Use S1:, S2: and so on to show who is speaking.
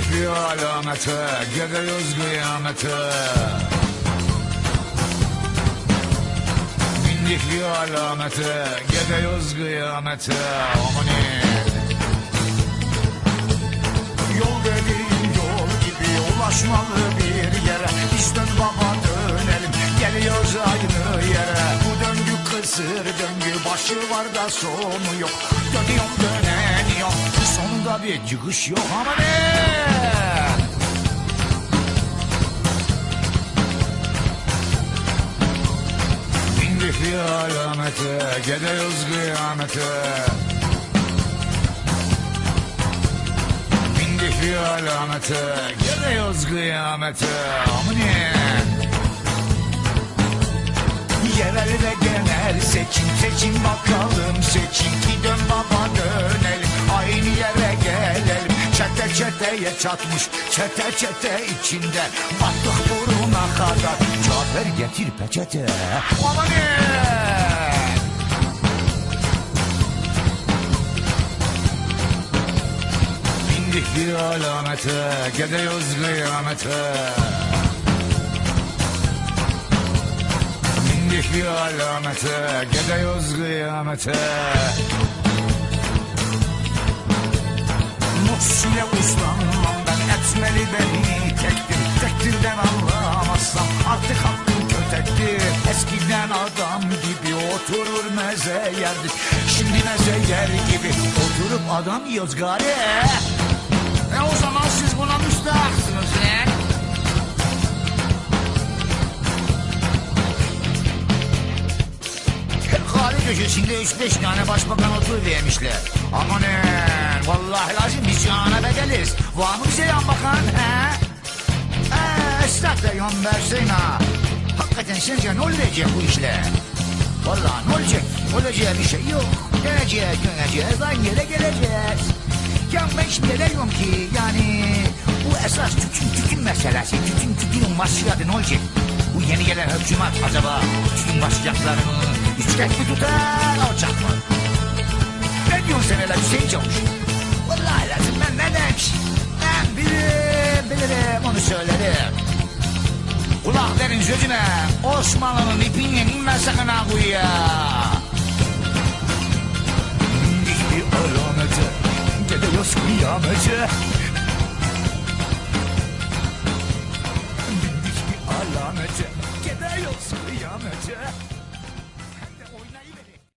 S1: kıyamete Gidiyoruz kıyamete. Bindik bir alamete Gidiyoruz kıyamete. Amanin
S2: Yol dediğin yol gibi ulaşmalı bir yere. Biz dön baba dönelim. Geliyoruz aynı yere. Bu döngü kısır döngü başı var da sonu yok. Dönüyorum döneniyorum sonunda bir çıkış yok ama ne?
S1: Bir alamete Gidiyoruz kıyamete. Bindik bir alamete Gidiyoruz kıyamete. Amanin
S2: Yerel ve genel seçim seçim bakalım. Seçim ki dön baba dönelim. Aynı yere gelelim. Çete çeteye çatmış çete çete içinde. Battık buruna kadar. Cafer getir peçete. Aman
S1: Bindik bir alamete Gidiyoruz kıyamete. Bindik bir alamete Gidiyoruz kıyamete.
S2: Mutsile uslanmam ben artık hakkım kötektir Eskiden adam gibi oturur meze yerdik Şimdi meze yer gibi oturup adam yiyoruz gari
S3: E o zaman siz buna müstahaksınız ne?
S2: Kahve köşesinde üç beş tane başbakan otur vermişler. Amanın vallahi lazım biz yana bedeliz. Var mı bize yan bakan he? Esnaf da ha. Hakikaten sence ne olacak bu işler? Vallahi ne olacak? Olacağı bir şey yok. Döneceğiz döneceğiz aynı yere geleceğiz. Ya ben şimdi ki yani bu esas tütün tütün meselesi. Tütün tütünün başladı ne olacak? Bu yeni gelen hükümet acaba tütün başlayacaklarını yüksek mi tutar alacak mı? Ne diyorsun sen öyle Hüseyin Çavuş? Verin sözüne Osmanlı'nın ipinle inme sakın ha kuyuya. Bir alamete Gidiyoruz kıyamete